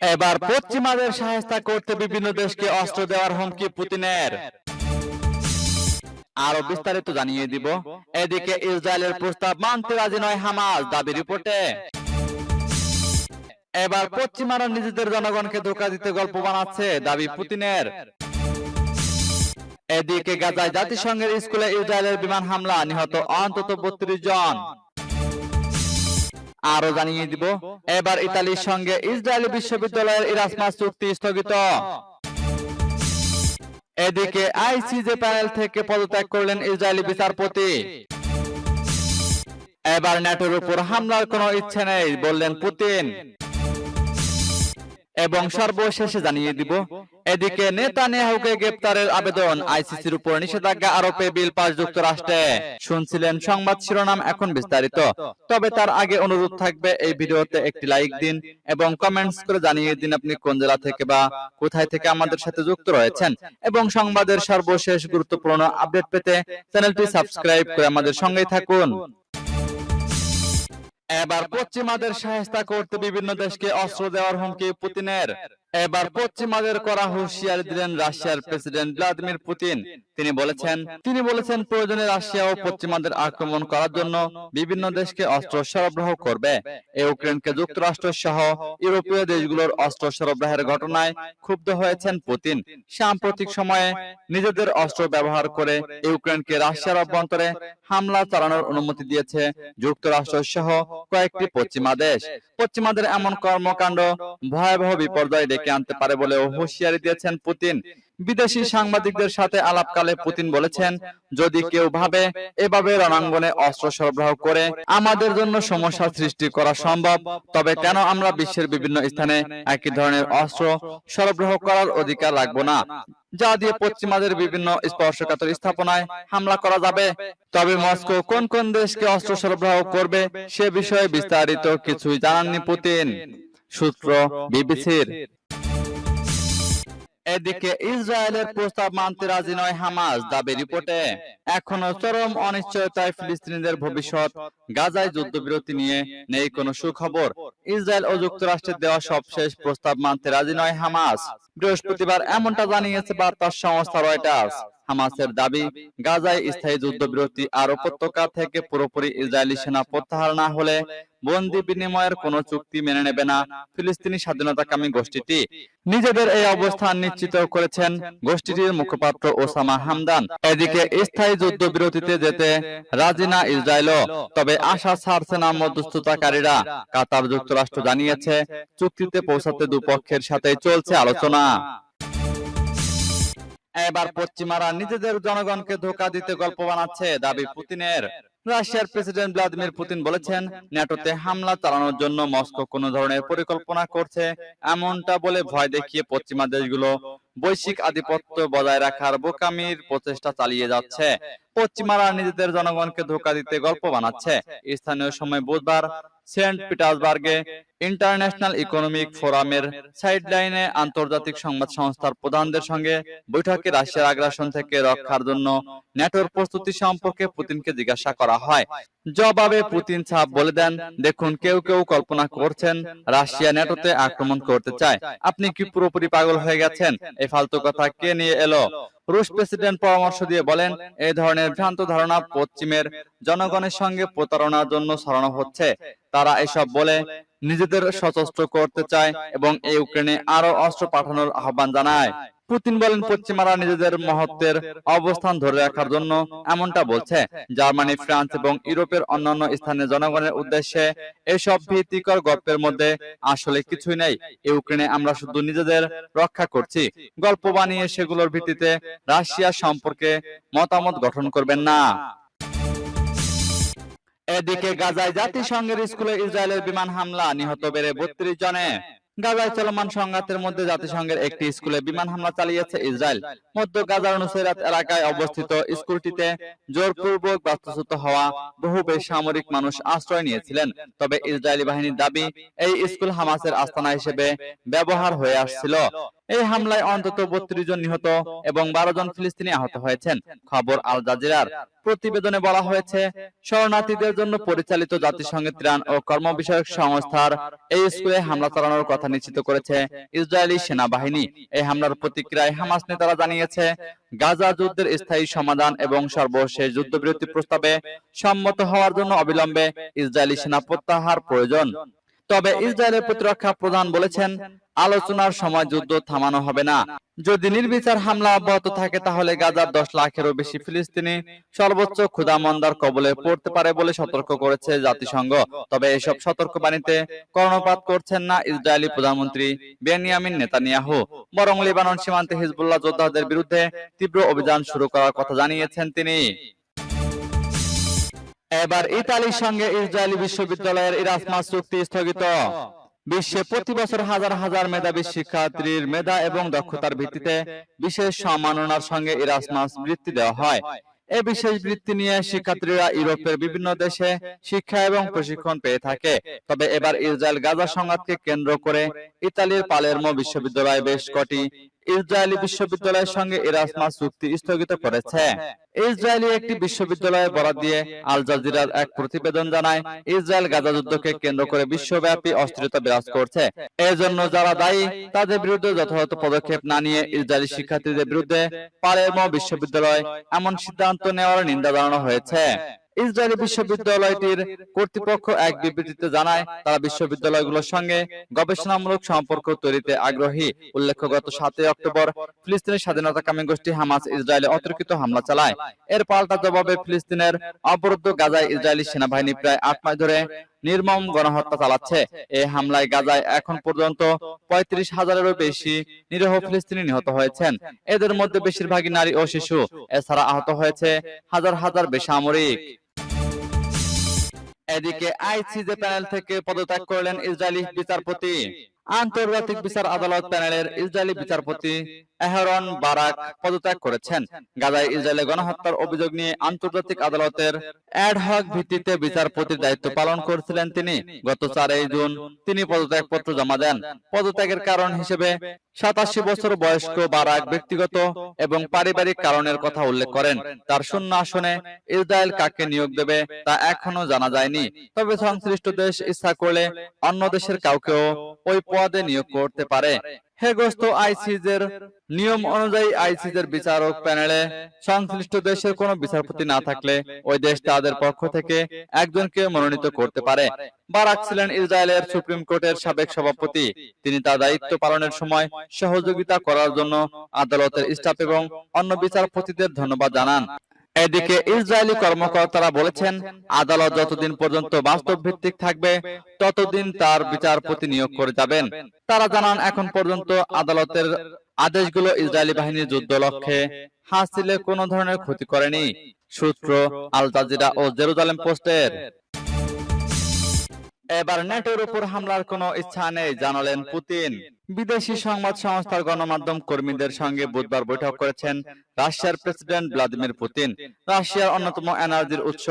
এবার পশ্চিমাদের সহায়তা করতে বিভিন্ন দেশকে অস্ত্র দেওয়ার হুমকি পুতিনের। আরও বিস্তারিত জানিয়ে দিব। এদিকে ইসরায়েলের প্রস্তাব মানতে রাজি নয় হামাস দাবি রিপোর্টে। এবার পশ্চিমারা নিজেদের জনগণকে ধোকা দিতে গল্প বানাচ্ছে দাবি পুতিনের। এদিকে গাজায় জাতিসংঘের স্কুলে ইসরায়েলের বিমান হামলা নিহত অন্তত বত্রিশ জন। আরও জানিয়ে দিব। এবার ইতালির সঙ্গে ইসরায়েলি বিশ্ববিদ্যালয়ের ইরাসমাস চুক্তি স্থগিত। এদিকে আইসিজে প্যানেল থেকে পদত্যাগ করলেন ইসরায়েলি বিচারপতি। এবার ন্যাটোর উপর হামলার কোনো ইচ্ছে নেই, বললেন পুতিন। এবং সর্বশেষে জানিয়ে দিব এদিকে নেতানিয়াহুকে গ্রেপ্তারের আবেদন আইসিসির উপর নিষেধাজ্ঞা আরোপে বিল পাস যুক্তরাষ্ট্রে। শুনছিলেন সংবাদ শিরোনাম এখন বিস্তারিত। তবে তার আগে অনুরোধ থাকবে এই ভিডিওতে একটি লাইক দিন এবং কমেন্টস করে জানিয়ে দিন আপনি কোন জেলা থেকে বা কোথায় থেকে আমাদের সাথে যুক্ত রয়েছেন। এবং সংবাদের সর্বশেষ গুরুত্বপূর্ণ আপডেট পেতে চ্যানেলটি সাবস্ক্রাইব করে আমাদের সঙ্গেই থাকুন। এবার পশ্চিমাদের সাহায্য করতে বিভিন্ন দেশকে অস্ত্র দেওয়ার হুমকি পুতিনের। এবার পশ্চিমাদের করা হুঁশিয়ারি দিলেন রাশিয়ার প্রেসিডেন্ট ভ্লাদিমির পুতিন। তিনি বলেছেন তিনি বলেছেন প্রয়োজনে রাশিয়া ও পশ্চিমাদের আক্রমণ করার জন্য বিভিন্ন দেশকে অস্ত্র সরবরাহ করবে। ইউক্রেনকে যুক্তরাষ্ট্র সহ ইউরোপীয় দেশগুলোর অস্ত্র সরবরাহের ঘটনায় ক্ষুব্ধ হয়েছেন পুতিন সাম্প্রতিক সময়ে নিজেদের অস্ত্র ব্যবহার করে ইউক্রেনকে রাশিয়ার অভ্যন্তরে হামলা চালানোর অনুমতি দিয়েছে যুক্তরাষ্ট্র সহ কয়েকটি পশ্চিমা দেশ পশ্চিমাদের এমন কর্মকাণ্ড ভয়াবহ বিপর্যয় ডেকে আনতে পারে বলেও হুঁশিয়ারি দিয়েছেন পুতিন। বিদেশি সাংবাদিকদের সাথে আলাপকালে পুতিন বলেছেন যদি কেউ ভাবে এভাবে রণাঙ্গনে অস্ত্র সরবরাহ করে আমাদের জন্য সমস্যা সৃষ্টি করা সম্ভব। তবে কেন আমরা বিশ্বের বিভিন্ন স্থানে একই ধরনের অস্ত্র সরবরাহ করার অধিকার রাখব না। যা দিয়ে পশ্চিমাদের বিভিন্ন স্পর্শকাতর স্থাপনায় হামলা করা যাবে। তবে মস্কো কোন কোন দেশকে অস্ত্র সরবরাহ করবে সে বিষয়ে বিস্তারিত কিছুই জানাননি পুতিন। সূত্র বিবিসির এদিকে ইসরায়েলের প্রস্তাব মানতে রাজি নয় হামাস, দাবি রিপোর্টে। এখনও চরম অনিশ্চয়তায় ফিলিস্তিনিদের ভবিষ্যৎ, গাজায় যুদ্ধবিরতি নিয়ে নেই কোনো সুখবর। ইসরায়েল ও যুক্তরাষ্ট্রের দেওয়া সবশেষ প্রস্তাব মানতে রাজি নয় হামাস। বৃহস্পতিবার এমনটা জানিয়েছে বার্তা সংস্থা রয়টার্স। হামাসের দাবি গাজায় স্থায়ী যুদ্ধবিরতি আর উপত্যকা থেকে পুরোপুরি ইসরায়েলি সেনা প্রত্যাহার না হলে বন্দি বিনিময়ের কোনো চুক্তি মেনে নেবে না। ফিলিস্তিনি স্বাধীনতাকামী গোষ্ঠীটি নিজেদের এই অবস্থান নিশ্চিত করেছেন গোষ্ঠীটির মুখপাত্র ওসামা হামদান। এদিকে স্থায়ী যুদ্ধবিরতিতে যেতে রাজি না ইসরায়েলও। তবে আশা ছাড়ছে না মধ্যস্থতাকারীরা। কাতার যুক্তরাষ্ট্র জানিয়েছে চুক্তিতে পৌঁছাতে দুপক্ষের সাথে চলছে আলোচনা। এবার পশ্চিমারা নিজেদের জনগণকে ধোকা দিতে গল্প বানাচ্ছে দাবি পুতিনের। রাশিয়ার প্রেসিডেন্ট ভ্লাদিমির পুতিন বলেছেন ন্যাটোতে হামলা চালানোর জন্য মস্কো কোন ধরনের পরিকল্পনা করছে। এমনটা বলে ভয় দেখিয়ে পশ্চিমা দেশগুলো বৈশ্বিক আধিপত্য বজায় রাখার বোকামির প্রচেষ্টা চালিয়ে যাচ্ছে। পশ্চিমারা নিজেদের জনগণকে ধোকা দিতে গল্প বানাচ্ছে। স্থানীয় সময় বুধবার সেন্ট পিটার্সবার্গে ইন্টারন্যাশনাল ইকোনমিক ফোরামের সাইডলাইনে আন্তর্জাতিক সংবাদ সংস্থার প্রধানদের সঙ্গে বৈঠকে রাশিয়ার আগ্রাসন থেকে রক্ষার জন্য ন্যাটোর প্রস্তুতি সম্পর্কে পুতিনকে জিজ্ঞাসা করা হয়। জবাবে পুতিন ছাপ বলে দেন, দেখুন, কেউ কেউ কল্পনা করছেন রাশিয়া ন্যাটোতে আক্রমণ করতে চায়। আপনি কি পুরোপুরি পাগল হয়ে গেছেন? এই ফালতু কথা কে নিয়ে এলো? রুশ প্রেসিডেন্ট পরামর্শ দিয়ে বলেন এই ধরনের ভ্রান্ত ধারণা পশ্চিমের জনগণের সঙ্গে প্রতারণার জন্য ছড়ানো হচ্ছে। তারা এসব বলে নিজেদের সশস্ত্র করতে চায় এবং ইউক্রেনে আরও অস্ত্র পাঠানোর আহ্বান জানায়। পুতিন বলেন পশ্চিমারা নিজেদের মহত্বের অবস্থান ধরে রাখার জন্য এমনটা বলছে। জার্মানি ফ্রান্স এবং ইউরোপের অন্যান্য স্থানীয় জনগণের উদ্দেশ্যে এসব ভীতিকর গল্পের মধ্যে আসলে কিছুই নেই। ইউক্রেনে আমরা শুধু নিজেদের রক্ষা করছি। গল্প বানিয়ে সেগুলোর ভিত্তিতে রাশিয়া সম্পর্কে মতামত গঠন করবেন না। এদিকে গাজায় জাতিসংঘের স্কুলে ইসরায়েলের বিমান হামলা নিহত বেড়ে বত্রিশ জনে গাজায় চলমান সংঘাতের মধ্যে জাতিসংঘের একটি স্কুলে বিমান হামলা চালিয়েছে ইসরায়েল। মধ্য গাজার নুসেরাত এলাকায় অবস্থিত স্কুলটিতে জোরপূর্বক বাস্তুচ্যুত হওয়া বহু বেসামরিক মানুষ আশ্রয় নিয়েছিলেন। তবে ইসরায়েলি বাহিনীর দাবি এই স্কুল হামাসের আস্তানা হিসেবে ব্যবহার হয়ে আসছিল। এই হামলায় অন্তত বত্রিশ জন নিহত এবং বারো জন ফিলিস্তিনি আহত হয়েছেন। খবর আল জাজিরার। প্রতিবেদনে বলা হয়েছে, শরণার্থীদের জন্য পরিচালিত জাতিসংঘের ত্রাণ ও কর্ম বিষয়ক সংস্থার এই স্কুলে হামলা চালানোর কথা নিশ্চিত করেছে ইসরায়েলি সেনাবাহিনী। এই হামলার প্রতিক্রিয়ায় হামাস নেতারা জানিয়েছে, গাজা যুদ্ধের স্থায়ী সমাধান এবং সর্বশেষ যুদ্ধবিরতি প্রস্তাবে সম্মত হওয়ার জন্য অবিলম্বে ইসরায়েলি সেনা প্রত্যাহার প্রয়োজন। তবে ইসরায়েলের প্রতিরক্ষা প্রধান বলেছেন আলোচনার সময় যুদ্ধ থামানো হবে না। যদি নির্বিচার হামলা অব্যাহত থাকে তাহলে গাজার দশ লাখেরও বেশি ফিলিস্তিনি সর্বোচ্চ ক্ষুধামন্দার কবলে পড়তে পারে বলে সতর্ক করেছে জাতিসংঘ। তবে এসব সতর্কবাণীতে কর্ণপাত করছেন না ইসরায়েলি প্রধানমন্ত্রী বেনিয়ামিন নেতানিয়াহু। বরং লেবানন সীমান্তে হিজবুল্লাহ যোদ্ধাদের বিরুদ্ধে তীব্র অভিযান শুরু করার কথা জানিয়েছেন তিনি। এবার ইতালির সঙ্গে ইসরায়েলি বিশ্ববিদ্যালয়ের ইরাসমাস চুক্তি স্থগিত। বিশ্বে প্রতি বছর হাজার হাজার মেধাবী শিক্ষার্থীর মেধা এবং দক্ষতার ভিত্তিতে বিশেষ সম্মাননার সঙ্গে ইরাসমাস বৃত্তি দেওয়া হয়। এই বিশেষ বৃত্তি নিয়ে শিক্ষার্থীরা ইউরোপের বিভিন্ন দেশে শিক্ষা এবং প্রশিক্ষণ পেয়ে থাকে। তবে এবার ইসরায়েল গাজা সংঘাতকে কেন্দ্র করে ইতালির পালেরমো বিশ্ববিদ্যালয়ে বেশ কটি ইসরায়েলি বিশ্ববিদ্যালয়ের সঙ্গে এরাসমাস চুক্তি স্থগিত করেছে। ইসরায়েলি একটি বিশ্ববিদ্যালয়ে বরাদ দিয়ে আল জাজিরার এক প্রতিবেদন জানায় ইসরায়েল গাজা যুদ্ধকে কেন্দ্র করে বিশ্বব্যাপী অস্থিরতা বিরাজ করছে। এজন্য যারা দায়ী তাদের বিরুদ্ধে যথাযথ পদক্ষেপ না নিয়ে ইসরায়েলি শিক্ষার্থীদের বিরুদ্ধে পালেরমো বিশ্ববিদ্যালয় এমন সিদ্ধান্ত নেওয়ার নিন্দা জানানো হয়েছে। ইসরায়েলি বিশ্ববিদ্যালয়টির কর্তৃপক্ষ এক বিবৃতিতে জানায় তারা বিশ্ববিদ্যালয়গুলোর সঙ্গে গবেষণামূলক সম্পর্ক তৈরিতে আগ্রহী। উল্লেখ্য গত সাতই অক্টোবর ফিলিস্তিনের স্বাধীনতাকামী গোষ্ঠী হামাস ইসরায়েলে অতর্কিত হামলা চালায়। এর পাল্টা জবাবে ফিলিস্তিনের অবরুদ্ধ গাজায় ইসরায়েলি সেনাবাহিনী প্রায় আট মাস ধরে নির্মম গণহত্যা চালাচ্ছে। এই হামলায় গাজায় এখন পর্যন্ত পঁয়ত্রিশ হাজারেরও বেশি নিরীহ ফিলিস্তিনি নিহত হয়েছেন। এদের মধ্যে বেশিরভাগই নারী ও শিশু। এছাড়া আহত হয়েছে হাজার হাজার বেসামরিক এদিকে আইসিজে প্যানেল থেকে পদত্যাগ করলেন ইসরায়েলি বিচারপতি। আন্তর্জাতিক বিচার আদালত প্যানেলের ইসরায়েলি বিচারপতি এহরন বারাক পদত্যাগ করেছেন। গাজায় ইসরায়েলে গণহত্যার অভিযোগ নিয়ে আন্তর্জাতিক আদালতের অ্যাডহক ভিত্তিতে বিচারপতির দায়িত্ব পালন করছিলেন তিনি। গত চারই জুন তিনি পদত্যাগ পত্র জমা দেন। পদত্যাগের কারণ হিসেবে সাতাশি বছর বয়স্ক বারাক ব্যক্তিগত এবং পারিবারিক কারণের কথা উল্লেখ করেন। তার শূন্য আসনে ইসরায়েল কাকে নিয়োগ দেবে তা এখনও জানা যায়নি। তবে সংশ্লিষ্ট দেশ ইচ্ছা করলে অন্য দেশের কাউকেও ওই পদে নিয়োগ করতে পারে। আইসিজের নিয়ম অনুযায়ী আইসিজের বিচারক প্যানেলে সংশ্লিষ্ট দেশের কোনো বিচারপতি না থাকলে ওই দেশ তাদের পক্ষ থেকে একজনকে মনোনীত করতে পারে। বারাক ছিলেন ইসরায়েলের সুপ্রিম কোর্টের সাবেক সভাপতি। তিনি তার দায়িত্ব পালনের সময় সহযোগিতা করার জন্য আদালতের স্টাফ এবং অন্য বিচারপতিদের ধন্যবাদ জানান। এদিকে ইসরায়েলি কর্মকর্তারা বলেছেন আদালত যতদিন পর্যন্ত বাস্তব ভিত্তিক থাকবে ততদিন তার বিচারপতি নিয়োগ করে যাবেন। তারা জানান এখন পর্যন্ত আদালতের আদেশগুলো ইসরায়েলি বাহিনীর যুদ্ধ লক্ষ্যে হাসিলে কোনো ধরনের ক্ষতি করেনি সূত্র আল জাজিরা ও জেরুজালেম পোস্টের। এবার নেটোর উপর হামলার কোনো ইচ্ছা নেই জানালেন পুতিন। বিদেশি সংবাদ সংস্থার গণমাধ্যম কর্মীদের সঙ্গে বুধবার বৈঠক করেছেন রাশিয়ার প্রেসিডেন্ট ভ্লাদিমির পুতিন। রাশিয়ার অন্যতম এনার্জির উৎস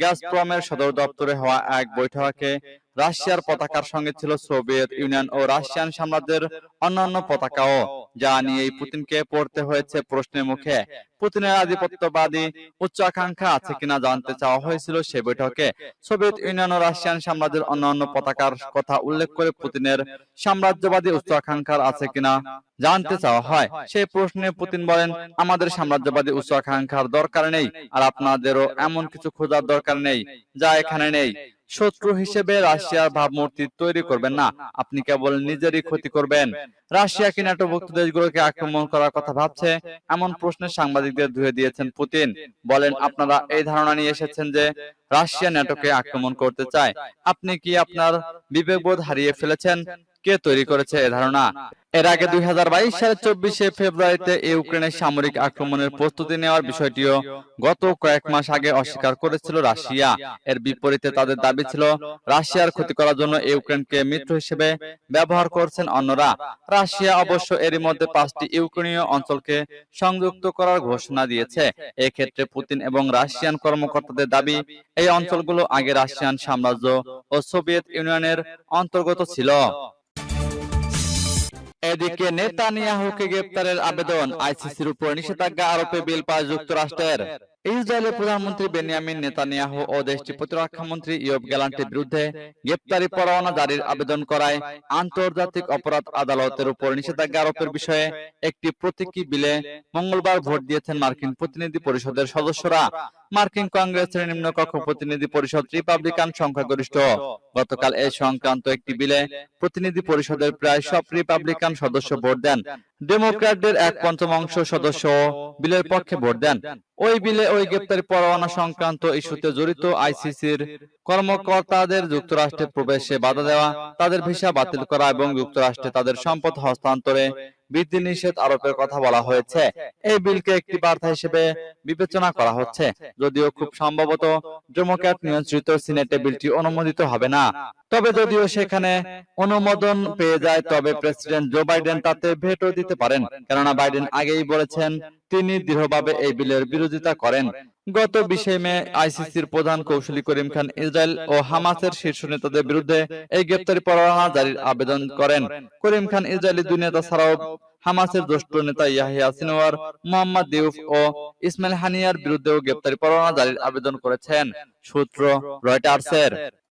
গ্যাসপ্রমের সদর দপ্তরে হওয়া এক বৈঠকে রাশিয়ার পতাকার সঙ্গে ছিল সোভিয়েত ইউনিয়ন ও রাশিয়ান সাম্রাজ্যের অন্যান্য পতাকাও যা নিয়েই পুতিনকে পড়তে হয়েছে প্রশ্নের মুখে। পুতিনের আধিপত্যবাদী উচ্চ আকাঙ্ক্ষা আছে কিনা জানতে চাওয়া হয়েছিল সে বৈঠকে। সোভিয়েত ইউনিয়ন ও রাশিয়ান সাম্রাজ্যের অন্যান্য পতাকার কথা উল্লেখ করে পুতিনের সাম্রাজ্যবাদী উচ্চ আকাঙ্ক্ষার আছে কিনা জানতে চাওয়া হয়। সেই প্রশ্নে পুতিন বলেন আমাদের সাম্রাজ্যবাদী উচ্চ আকাঙ্ক্ষার দরকার নেই আর আপনাদেরও এমন কিছু খোঁজার দরকার নেই। যা এখানে নেই। শত্রু হিসেবে রাশিয়ার ভাবমূর্তি তৈরি করবেন না। আপনি কেবল নিজেরই ক্ষতি করবেন। রাশিয়া কি নাটোভুক্ত দেশগুলোকে আক্রমণ করার কথা ভাবছে? এমন প্রশ্নে সাংবাদিকদের ধুয়ে দিয়েছেন পুতিন। বলেন, আপনারা এই ধারণা নিয়ে এসেছেন যে রাশিয়া ন্যাটোকে আক্রমণ করতে চায়। আপনি কি আপনার বিবেকবোধ হারিয়ে ফেলেছেন? কে তৈরি করেছে এ ধারণা? এর আগে দুই সালের চব্বিশে ফেব্রুয়ারিতে ইউক্রেনের সামরিক আক্রমণের প্রস্তুতি নেওয়ার বিষয়টিও গত কয়েক মাস আগে অস্বীকার করেছিল রাশিয়া। এর বিপরীতে তাদের দাবি ছিল রাশিয়ার ক্ষতি করার জন্য ইউক্রেনকে মিত্র হিসেবে ব্যবহার করছেন অন্যরা। রাশিয়া অবশ্য এরই মধ্যে পাঁচটি ইউক্রেনীয় অঞ্চলকে সংযুক্ত করার ঘোষণা দিয়েছে। এক্ষেত্রে পুতিন এবং রাশিয়ান কর্মকর্তাদের দাবি এই অঞ্চলগুলো আগে রাশিয়ান সাম্রাজ্য ও সোভিয়েত ইউনিয়নের অন্তর্গত ছিল। এদিকে নেতানিয়াহুকে গ্রেপ্তারের আবেদন আইসিসির উপর নিষেধাজ্ঞা আরোপে বিল পাস যুক্তরাষ্ট্রের। ইসরায়েলের প্রধানমন্ত্রী বেনিয়ামিন নেতানিয়াহু ও দেশটির প্রতিরক্ষা মন্ত্রী ইয়ব গ্যালান্টের বিরুদ্ধে গ্রেপ্তারি পরোয়ানা জারির আবেদন করায় আন্তর্জাতিক অপরাধ আদালতের উপর নিষেধাজ্ঞা আরোপের বিষয়ে একটি প্রতীকী বিলে মঙ্গলবার ভোট দিয়েছেন মার্কিন প্রতিনিধি পরিষদের সদস্যরা। মার্কিন কংগ্রেসের নিম্নকক্ষ প্রতিনিধি পরিষদ রিপাবলিকান সংখ্যাগরিষ্ঠ। গতকাল এই সংক্রান্ত একটি বিলে প্রতিনিধি পরিষদের প্রায় সব রিপাবলিকান সদস্য ভোট দেন। ডেমোক্র্যাটদের এক পঞ্চমাংশ সদস্য বিলের পক্ষে ভোট দেন। ওই বিলে ওই গ্রেপ্তারি পরোয়ানা সংক্রান্ত ইস্যুতে জড়িত আইসিসির কর্মকর্তাদের যুক্তরাষ্ট্রে প্রবেশে বাধা দেওয়া, তাদের ভিসা বাতিল করা এবং যুক্তরাষ্ট্রে তাদের সম্পদ হস্তান্তরে বিধিনিষেধ আরোপের কথা বলা হয়েছে। এই বিলকে একটি বার্তা হিসেবে বিবেচনা করা হচ্ছে। যদিও খুব সম্ভবত ডেমোক্র্যাট নিয়ন্ত্রিত সিনেটে বিলটি অনুমোদিত হবে না। তবে যদিও সেখানে অনুমোদন পেয়ে যায়, তবে প্রেসিডেন্ট জো বাইডেন তাতে ভেটো দিতে পারেন। কেননা বাইডেন আগেই বলেছেন, তিনি দৃঢ়ভাবে এই বিলের বিরোধিতা করেন। গত বিশে মে আইসিসির প্রধান কৌশলী করিম খান ইসরায়েল ও হামাসের শীর্ষ নেতাদের বিরুদ্ধে এই গ্রেপ্তারি পরোয়ানা জারির আবেদন করেন। করিম খান ইসরায়েলি দুই নেতা ছাড়াও হামাসের জ্যেষ্ঠ নেতা ইয়াহিয়া সিনোয়ার মোহাম্মদ দিউফ ও ইসমাইল হানিয়ার বিরুদ্ধেও গ্রেপ্তারি পরোয়ানা জারির আবেদন করেছেন, সূত্র রয়টার্সের।